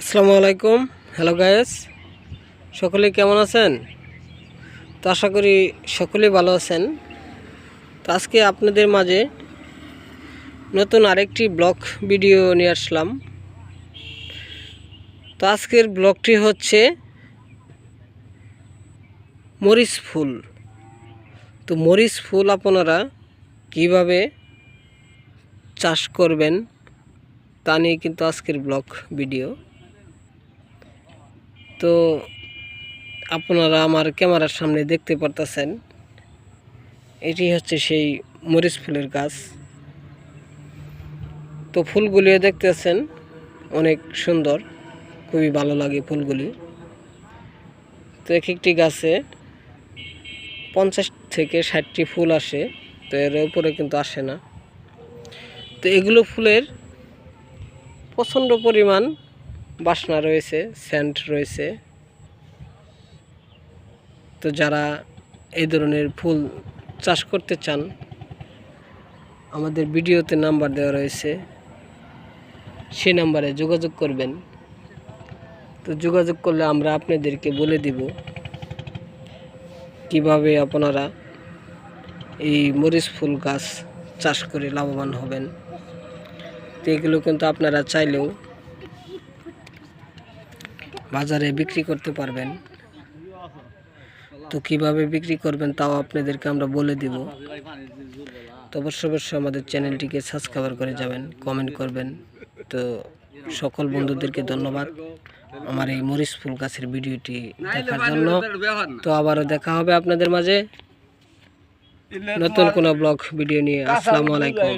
আসসালামু আলাইকুম। Hello guys সকলে কেমন আছেন? তো আশা করি সকলেই ভালো আছেন। তো আজকে আপনাদের মাঝে নতুন আরেকটি ব্লগ ভিডিও নিয়ে আসলাম। তো আজকের ব্লগটি হচ্ছে মরিচ ফুল। তো মরিচ ফুল আপনারা কীভাবে চাষ করবেন তা নিয়ে কিন্তু আজকের ব্লগ ভিডিও। তো আপনারা আমার ক্যামেরার সামনে দেখতে পারতেছেন, এটি হচ্ছে সেই মরিচ ফুলের গাছ। তো ফুলগুলিও দেখতেছেন, অনেক সুন্দর, খুবই ভালো লাগে ফুলগুলি। তো এক একটি গাছে পঞ্চাশ থেকে ষাটটি ফুল আসে, তো এর উপরে কিন্তু আসে না। তো এগুলো ফুলের প্রচণ্ড পরিমাণ বাসনা রয়েছে সেন্ট রয়েছে। তো যারা এই ধরনের ফুল চাষ করতে চান, আমাদের ভিডিওতে নাম্বার দেওয়া রয়েছে। সেই নাম্বারে যোগাযোগ করবেন। তো যোগাযোগ করলে আমরা আপনাদেরকে বলে দিব কীভাবে আপনারা এই মরিচ ফুল গাছ চাষ করে লাভবান হবেন। তো এগুলো কিন্তু আপনারা চাইলেও বাজারে বিক্রি করতে পারবেন। তো কীভাবে বিক্রি করবেন তাও আপনাদেরকে আমরা বলে দিব। তো অবশ্য অবশ্যই আমাদের চ্যানেলটিকে সাবস্ক্রাইব করে যাবেন, কমেন্ট করবেন। তো সকল বন্ধুদেরকে ধন্যবাদ আমার এই মরিচ ফুল গাছের ভিডিওটি দেখার জন্য। তো আবারও দেখা হবে আপনাদের মাঝে। নতুন কোনো ব্লগ, ভিডিও নিয়ে। আসসালামু আলাইকুম।